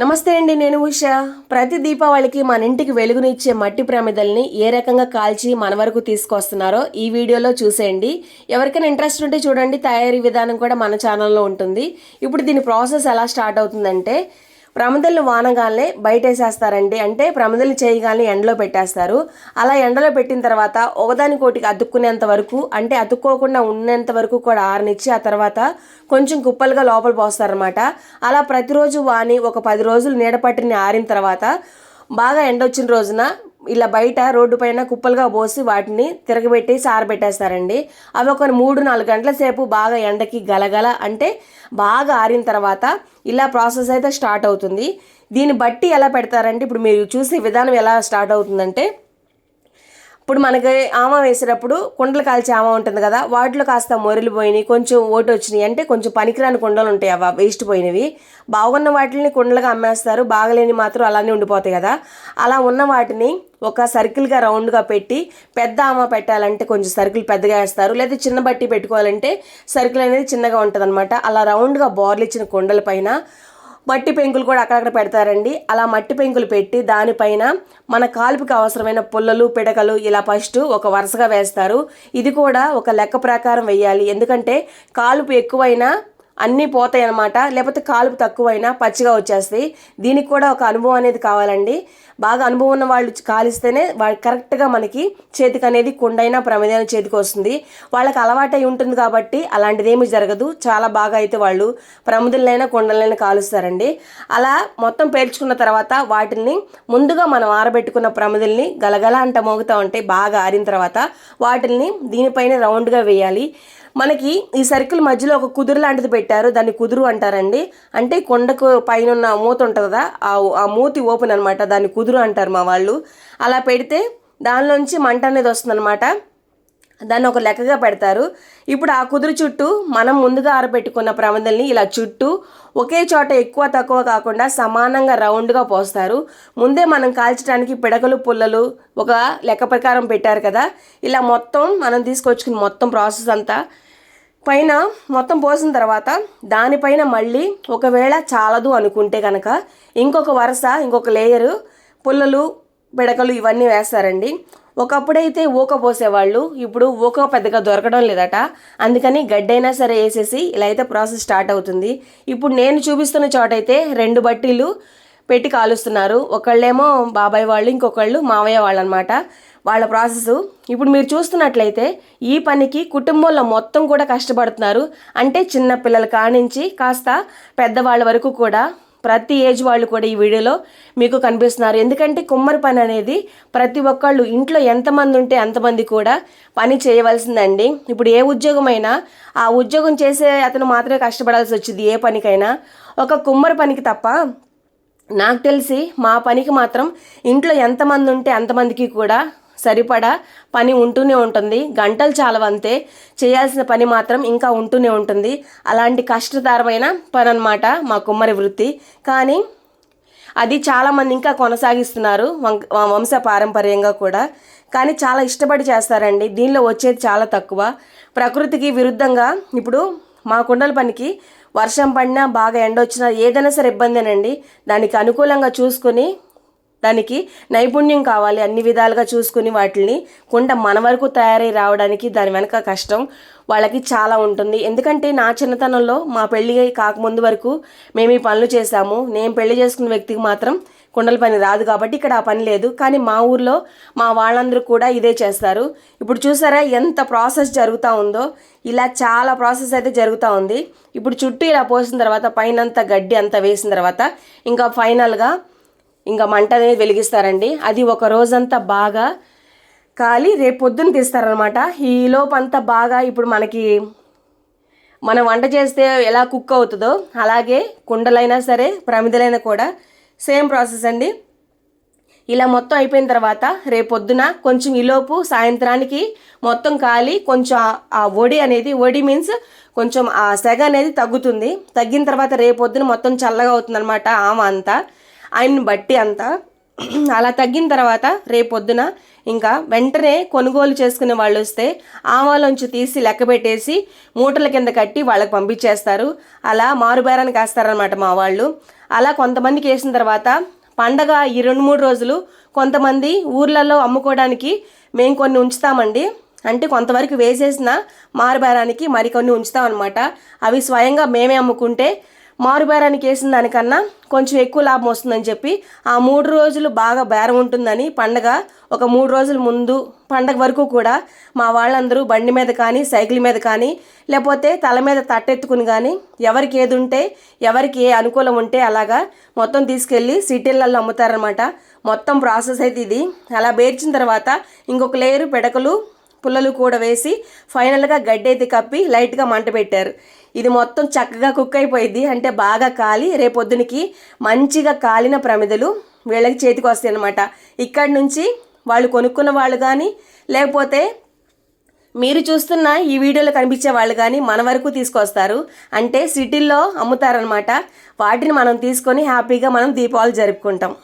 నమస్తే అండి నేను ఉష. ప్రతి దీపావళికి మన ఇంటికి వెలుగునిచ్చే మట్టి ప్రమిదల్ని ఏ రకంగా కాల్చి మన వరకు తీసుకొస్తున్నారో ఈ వీడియోలో చూసేయండి. ఎవరికైనా ఇంట్రెస్ట్ ఉంటే చూడండి తయారీ విధానం కూడా మన ఛానల్లో ఉంటుంది. ఇప్పుడు దీని ప్రాసెస్ ఎలా స్టార్ట్ అవుతుందంటే ప్రమదలు వానగానే బయటేసేస్తారండి. అంటే ప్రమదలు చేయగానే ఎండలో పెట్టేస్తారు. అలా ఎండలో పెట్టిన తర్వాత ఒకదానికోటికి అతుక్కునేంత వరకు అంటే అతుక్కోకుండా ఉన్నంత వరకు కూడా ఆరనిచ్చి ఆ తర్వాత కొంచెం కుప్పలుగా లోపల పోస్తారనమాట అలా ప్రతిరోజు వాని ఒక పది రోజులు నీడపట్టిని ఆరిన తర్వాత బాగా ఎండ వచ్చిన రోజున ఇలా బయట రోడ్డు పైన కుప్పలుగా పోసి వాటిని తిరగబెట్టేసి ఆరబెట్టేస్తారండి అవి ఒక మూడు నాలుగు గంటల సేపు బాగా ఎండకి గలగల అంటే బాగా ఆరిన తర్వాత ఇలా ప్రాసెస్ అయితే స్టార్ట్ అవుతుంది. దీన్ని బట్టి ఎలా పెడతారంటే ఇప్పుడు మీరు చూసే విధానం ఎలా స్టార్ట్ అవుతుందంటే ఇప్పుడు మనకి ఆమ వేసేటప్పుడు కుండలు కాల్చే ఆమ ఉంటుంది కదా వాటిలో కాస్త మొరలు పోయినాయి కొంచెం ఓటు వచ్చినాయి అంటే కొంచెం పనికిరాని కుండలు ఉంటాయి అవి వేస్ట్ పోయినవి. బాగున్న వాటిని కుండలుగా అమ్మేస్తారు బాగలేని మాత్రం అలానే ఉండిపోతాయి కదా. అలా ఉన్న వాటిని ఒక సర్కిల్గా రౌండ్గా పెట్టి పెద్ద ఆమ పెట్టాలంటే కొంచెం సర్కిల్ పెద్దగా వేస్తారు. లేదా చిన్న బట్టి పెట్టుకోవాలంటే సర్కిల్ అనేది చిన్నగా ఉంటుందన్నమాట. అలా రౌండ్గా బోర్లు ఇచ్చిన కుండల పైన మట్టి పెంకులు కూడా అక్కడక్కడ పెడతారండి. అలా మట్టి పెంకులు పెట్టి దానిపైన మన కాలుపుకి అవసరమైన పుల్లలు పిడకలు ఇలా ఫస్ట్ ఒక వరుసగా వేస్తారు. ఇది కూడా ఒక లెక్క ప్రకారం వేయాలి. ఎందుకంటే కాలుపు ఎక్కువైనా అన్నీ పోతాయి అన్నమాట. లేకపోతే కాలుపు తక్కువైనా పచ్చిగా వచ్చేస్తాయి. దీనికి కూడా ఒక అనుభవం అనేది కావాలండి. బాగా అనుభవం ఉన్న వాళ్ళు కాలిస్తేనే వాళ్ళు కరెక్ట్గా మనకి చేతికి అనేది కుండైనా ప్రమేదైన చేతికి వస్తుంది. వాళ్ళకి అలవాటై ఉంటుంది కాబట్టి అలాంటిది ఏమి జరగదు. చాలా బాగా అయితే వాళ్ళు ప్రమిదలైనా కుండలైనా కాలుస్తారండి. అలా మొత్తం పేర్చుకున్న తర్వాత వాటిని ముందుగా మనం ఆరబెట్టుకున్న ప్రమిదల్ని గలగల అంట మోగుతూ ఉంటే బాగా ఆరిన తర్వాత వాటిని దీనిపైన రౌండ్గా వేయాలి. మనకి ఈ సర్కిల్ మధ్యలో ఒక కుదురు లాంటిది పెట్టారు. దాన్ని కుదురు అంటారండి. అంటే కొండకు పైన ఉన్న మూత ఉంటుంది కదా ఆ ఆ మూతి ఓపెన్ అనమాట దాన్ని కుదురు అంటారు మా వాళ్ళు. అలా పెడితే దానిలోంచి మంట అనేది వస్తుందన్నమాట. దాన్ని ఒక లెక్కగా పెడతారు. ఇప్పుడు ఆ కుదురు చుట్టూ మనం ముందుగా ఆరబెట్టుకున్న ప్రమిదల్ని ఇలా చుట్టూ ఒకే చోట ఎక్కువ తక్కువ కాకుండా సమానంగా రౌండ్గా పోస్తారు. ముందే మనం కాల్చడానికి పిడకలు పుల్లలు ఒక లెక్క ప్రకారం పెట్టారు కదా. ఇలా మొత్తం మనం తీసుకొచ్చుకుని మొత్తం ప్రాసెస్ అంతా పైన మొత్తం పోసిన తర్వాత దానిపైన మళ్ళీ ఒకవేళ చాలదు అనుకుంటే కనుక ఇంకొక వరుస ఇంకొక లేయరు పుల్లలు పిడకలు ఇవన్నీ వేస్తారండి. ఒకప్పుడైతే ఊక పోసేవాళ్ళు ఇప్పుడు ఊక పెద్దగా దొరకడం లేదట. అందుకని గడ్డైనా సరే వేసేసి ఇలా అయితే ప్రాసెస్ స్టార్ట్ అవుతుంది. ఇప్పుడు నేను చూపిస్తున్న చోట అయితే రెండు బట్టీలు పెట్టి కాలుస్తున్నారు. ఒకళ్ళేమో బాబాయ్ వాళ్ళు ఇంకొకళ్ళు మావయ్య వాళ్ళు అనమాట వాళ్ళ ప్రాసెస్. ఇప్పుడు మీరు చూస్తున్నట్లయితే ఈ పనికి కుటుంబంలో మొత్తం కూడా కష్టపడుతున్నారు. అంటే చిన్న పిల్లల కానించి కాస్త పెద్దవాళ్ళ వరకు కూడా ప్రతి ఏజ్ వాళ్ళు కూడా ఈ వీడియోలో మీకు కనిపిస్తున్నారు. ఎందుకంటే కుమ్మరి పని అనేది ప్రతి ఒక్కళ్ళు ఇంట్లో ఎంతమంది ఉంటే అంతమంది కూడా పని చేయవలసిందండి. ఇప్పుడు ఏ ఉద్యోగమైనా ఆ ఉద్యోగం చేసే అతను మాత్రమే కష్టపడాల్సి వచ్చింది ఏ పనికైనా. ఒక కుమ్మరి పనికి తప్ప నాకు తెలిసి మా పనికి మాత్రం ఇంట్లో ఎంతమంది ఉంటే అంతమందికి కూడా సరిపడా పని ఉంటూనే ఉంటుంది. గంటలు చాలవంతే చేయాల్సిన పని మాత్రం ఇంకా ఉంటూనే ఉంటుంది. అలాంటి కష్టతరమైన పని అనమాట మా కుమ్మరి వృత్తి. కానీ అది చాలామంది ఇంకా కొనసాగిస్తున్నారు వం- వంశ పారంపర్యంగా కూడా. కానీ చాలా ఇష్టపడి చేస్తారండి. దీనిలో వచ్చేది చాలా తక్కువ. ప్రకృతికి విరుద్ధంగా ఇప్పుడు మా కుండల పనికి వర్షం పడినా బాగా ఎండ వచ్చినా ఏదైనా సరే ఇబ్బందేనండి. దానికి అనుకూలంగా చూసుకొని దానికి నైపుణ్యం కావాలి. అన్ని విధాలుగా చూసుకుని వాటిని కుండ మన వరకు తయారై రావడానికి దాని వెనక కష్టం వాళ్ళకి చాలా ఉంటుంది. ఎందుకంటే నా చిన్నతనంలో మా పెళ్ళి కాకముందు వరకు మేము ఈ పనులు చేశాము. నేను పెళ్ళి చేసుకున్న వ్యక్తికి మాత్రం కుండల పని రాదు కాబట్టి ఇక్కడ ఆ పని లేదు. కానీ మా ఊర్లో మా వాళ్ళందరూ కూడా ఇదే చేస్తారు. ఇప్పుడు చూసారా ఎంత ప్రాసెస్ జరుగుతూ ఉందో. ఇలా చాలా ప్రాసెస్ అయితే జరుగుతూ ఉంది. ఇప్పుడు చుట్టూ ఇలా పోసిన తర్వాత పైన అంత గడ్డి అంతా వేసిన తర్వాత ఇంకా ఫైనల్గా ఇంకా మంట అనేది వెలిగిస్తారండి. అది ఒక రోజంతా బాగా కాలి రేపు పొద్దున్న తీస్తారనమాట ఈ లోపంతా బాగా ఇప్పుడు మనకి మనం వంట చేస్తే ఎలా కుక్ అవుతుందో అలాగే కుండలైనా సరే ప్రమిదలైనా కూడా సేమ్ ప్రాసెస్ అండి. ఇలా మొత్తం అయిపోయిన తర్వాత రేపొద్దున కొంచెం ఈలోపు సాయంత్రానికి మొత్తం కాలి కొంచెం ఆ- ఆ ఒడి అనేది ఒడి మీన్స్ కొంచెం ఆ సెగ అనేది తగ్గుతుంది. తగ్గిన తర్వాత రేపొద్దున మొత్తం చల్లగా అవుతుందన్నమాట ఆమ అంతా ఆయన్ని బట్టి అంతా. అలా తగ్గిన తర్వాత రేపొద్దున ఇంకా వెంటనే కొనుగోలు చేసుకునే వాళ్ళు వస్తే ఆవాలోంచి తీసి లెక్క పెట్టేసి మూటల కింద కట్టి వాళ్ళకి పంపించేస్తారు. అలా మారుబేరానికి వేస్తారనమాట మా వాళ్ళు. అలా కొంతమందికి వేసిన తర్వాత పండగ ఈ రెండు మూడు రోజులు కొంతమంది ఊర్లలో అమ్ముకోవడానికి మేము కొన్ని ఉంచుతామండి. అంటే కొంతవరకు వేసేసిన మారుబేరానికి మరికొన్ని ఉంచుతామన్నమాట. అవి స్వయంగా మేమే అమ్ముకుంటే మారుబేరానికి వేసిన దానికన్నా కొంచెం ఎక్కువ లాభం వస్తుందని చెప్పి ఆ మూడు రోజులు బాగా బేరం ఉంటుందని పండగ ఒక మూడు రోజుల ముందు పండగ వరకు కూడా మా వాళ్ళందరూ బండి మీద కానీ సైకిల్ మీద కానీ లేకపోతే తల మీద తట్టెత్తుకుని కానీ ఎవరికి ఏది ఉంటే ఎవరికి ఏ అనుకూలం ఉంటే అలాగా మొత్తం తీసుకెళ్ళి సిటీలలో అమ్ముతారనమాట మొత్తం ప్రాసెస్ అయితే ఇది. అలా బేర్చిన తర్వాత ఇంకొక లేయరు పిడకలు పుల్లలు కూడా వేసి ఫైనల్గా గడ్డి అయితే కప్పి లైట్గా మంట పెట్టారు. ఇది మొత్తం చక్కగా కుక్ అయిపోయింది. అంటే బాగా కాలి. రేపొద్దునికి మంచిగా కాలిన ప్రమిదలు వీళ్ళకి చేతికి వస్తాయి అనమాట ఇక్కడి నుంచి వాళ్ళు కొనుక్కున్న వాళ్ళు కానీ లేకపోతే మీరు చూస్తున్న ఈ వీడియోలో కనిపించే వాళ్ళు కానీ మన వరకు తీసుకొస్తారు. అంటే సిటీల్లో అమ్ముతారనమాట వాటిని మనం తీసుకొని హ్యాపీగా మనం దీపావళి జరుపుకుంటాం.